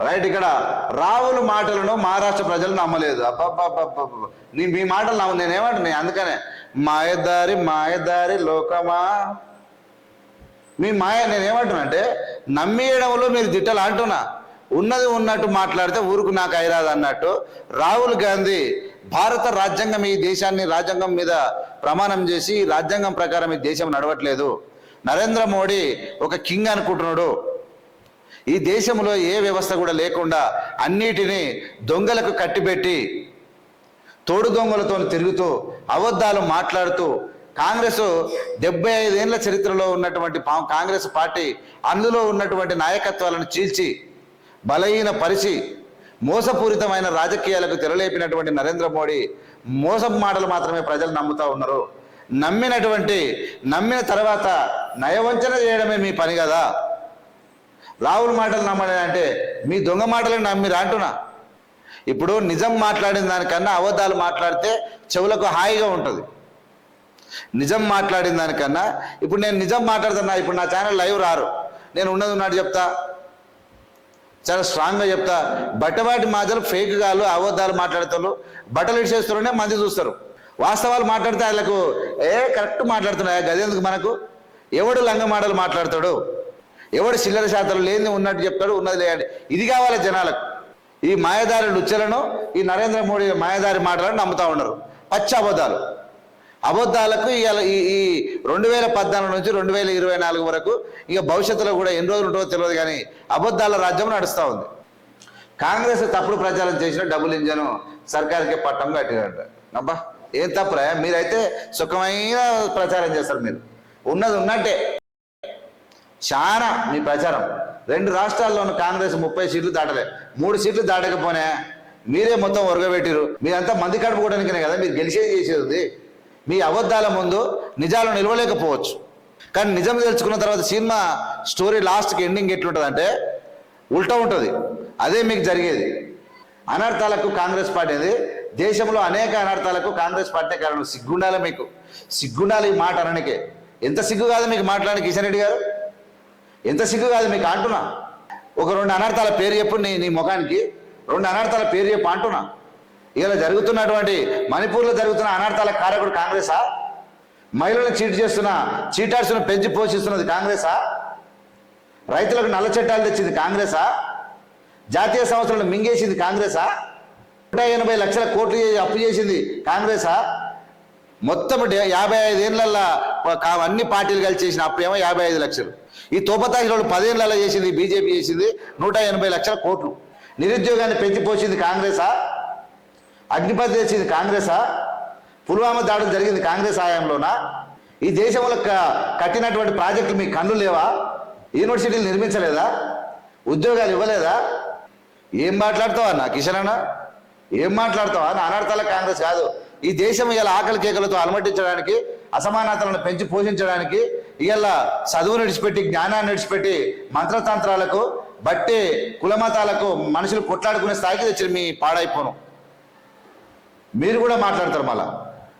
Right ఇక్కడ రావుల మాటలను మహారాష్ట్ర ప్రజలు నమ్మలేదు. అబ్బబ్బబ్బబ్బబ్బ. నీ మీ మాటలు నమ్మ నేనేమంటున్నా అందుకనే. మాయదారి మాయదారి లోకమా? మీ మాయ నేనేమంటున్నా అంటే నమ్మేయడంలో మీరు దిట్టలు అంటున్నా. ఉన్నది ఉన్నట్టు మాట్లాడితే ఊరుకు నాకు అయిరాదు అన్నట్టు రాహుల్ గాంధీ భారత రాజ్యాంగం ఈ దేశాన్ని రాజ్యాంగం మీద ప్రమాణం చేసి రాజ్యాంగం ప్రకారం ఈ దేశం నడవట్లేదు. నరేంద్ర మోడీ ఒక కింగ్ అనుకుంటున్నాడు. ఈ దేశంలో ఏ వ్యవస్థ కూడా లేకుండా అన్నిటినీ దొంగలకు కట్టిపెట్టి తోడు దొంగలతో తిరుగుతూ అబద్ధాలు మాట్లాడుతూ కాంగ్రెస్ డెబ్బై ఐదేళ్ళ చరిత్రలో ఉన్నటువంటి కాంగ్రెస్ పార్టీ అందులో ఉన్నటువంటి నాయకత్వాలను చీల్చి బలహీన పరిచి మోసపూరితమైన రాజకీయాలకు తెరలేపినటువంటి నరేంద్ర మోడీ మోసం మాటలు మాత్రమే ప్రజలు నమ్ముతా ఉన్నారు. నమ్మినటువంటి నమ్మిన తర్వాత నయవంచన చేయడమే మీ పని కదా. రావుల మాటలు నమ్మడం అంటే మీ దొంగ మాటలు నమ్మిరా అంటున్నా. ఇప్పుడు నిజం మాట్లాడిన దానికన్నా అబద్ధాలు మాట్లాడితే చెవులకు హాయిగా ఉంటుంది. నిజం మాట్లాడిన దానికన్నా ఇప్పుడు నేను నిజం మాట్లాడుతున్నా ఇప్పుడు నా ఛానల్ లైవ్ రారు. నేను ఉన్నది ఉన్నట్టు చెప్తా. చాలా స్ట్రాంగ్గా చెప్తా. బట్టబాటి మాటలు ఫేక్ గాలు అబద్ధాలు మాట్లాడతారు బట్టలు ఇచ్చేస్తారనే మంది చూస్తారు. వాస్తవాలు మాట్లాడితే వాళ్ళకు ఏ కరెక్ట్ మాట్లాడుతున్నాయా? గదేందుకు మనకు? ఎవడు లంగ మాటలు మాట్లాడతాడు? ఎవడు చిల్లర శాతం లేని ఉన్నట్టు చెప్తాడు ఉన్నది లేదండి ఇది కావాలి జనాలకు. ఈ మాయదారి లుచ్చలను ఈ నరేంద్ర మోడీ మాయదారి మాటలను నమ్ముతా ఉన్నారు. పచ్చి అబద్ధాలు. అబద్ధాలకు ఈ ఈ రెండు వేల పద్నాలుగు నుంచి రెండు వేల ఇరవై నాలుగు వరకు ఇక భవిష్యత్తులో కూడా ఎన్ని రోజులు ఉంటుందో తెలియదు కానీ అబద్ధాల రాజ్యం నడుస్తూ ఉంది. కాంగ్రెస్ తప్పుడు ప్రచారం చేసిన డబుల్ ఇంజన్ సర్కార్కి పట్టం కట్టినట్టు అబ్బా ఏం తప్పురా? మీరైతే సుఖమైన ప్రచారం చేస్తారు మీరు. ఉన్నది ఉన్నట్టే. చాలా మీ ప్రచారం. రెండు రాష్ట్రాల్లోనూ కాంగ్రెస్ ముప్పై సీట్లు దాటలే. మూడు సీట్లు దాటకపోనే మీరే మొత్తం ఒరగబెట్టిరు మీరంతా మంది కడుపుకోవడానికనే కదా మీరు గెలిచేది చేసేది. మీ అబద్ధాల ముందు నిజాలు నిలవలేకపోవచ్చు. కానీ నిజం తెలుసుకున్న తర్వాత సినిమా స్టోరీ లాస్ట్కి ఎండింగ్ ఎట్లుంటుంది అంటే ఉల్టా ఉంటుంది. అదే మీకు జరిగేది. అనర్థాలకు కాంగ్రెస్ పార్టీ అనేది దేశంలో అనేక అనర్థాలకు కాంగ్రెస్ పార్టీ కారణం. సిగ్గుండాలి మీకు. సిగ్గుండాలి ఈ మాట అనడానికి ఎంత సిగ్గు కాదు మీకు మాట్లాడి కిషన్ రెడ్డి గారు? ఎంత సిగ్గు కాదు మీకు అంటున్నా. ఒక రెండు అనర్థాల పేరు చెప్పు నీ నీ ముఖానికి. రెండు అనర్థాల పేరు చెప్పు అంటున్నా. ఇలా జరుగుతున్నటువంటి మణిపూర్లో జరుగుతున్న అనర్థాల కారకుడు కాంగ్రెసా? మహిళలను చీట్ చేస్తున్న చీటార్సును పెంచి పోషిస్తున్నది కాంగ్రెసా? రైతులకు నల్ల చట్టాలు తెచ్చింది కాంగ్రెసా? జాతీయ సంస్థలను మింగేసింది కాంగ్రెసా? నూట ఎనభై లక్షల కోట్లు అప్పు చేసింది కాంగ్రెసా? మొత్తం యాభై ఐదు ఏళ్ళల్లో అన్ని పార్టీలు కలిసి చేసిన అప్పుడేమో యాభై ఐదు లక్షలు. ఈ తోపతాహిలో పదేళ్ళలో చేసింది బీజేపీ చేసింది నూట ఎనభై లక్షల కోట్లు. నిరుద్యోగాన్ని పెంచిపోసింది కాంగ్రెసా? అగ్నిపతి చేసింది కాంగ్రెసా? పుల్వామా దాడులు జరిగింది కాంగ్రెస్ హయాంలోనా? ఈ దేశంలో క- కట్టినటువంటి ప్రాజెక్టులు మీ కన్ను లేవా? యూనివర్సిటీలు నిర్మించలేదా? ఉద్యోగాలు ఇవ్వలేదా? ఏం మాట్లాడతావా నా కిషన్ అన్న ఏం మాట్లాడతావా? నా అనర్థాల కాంగ్రెస్ కాదు. ఈ దేశం ఇలా ఆకలి కేకలతో అలమటించడానికి అసమానతలను పెంచి పోషించడానికి ఇవాళ చదువు నడిచిపెట్టి జ్ఞానాన్ని నడిచిపెట్టి మంత్రతంత్రాలకు బట్టి కులమతాలకు మనుషులు కొట్లాడుకునే స్థాయికి తెచ్చిన మీ పాడైపోను. మీరు కూడా మాట్లాడతారు మళ్ళా.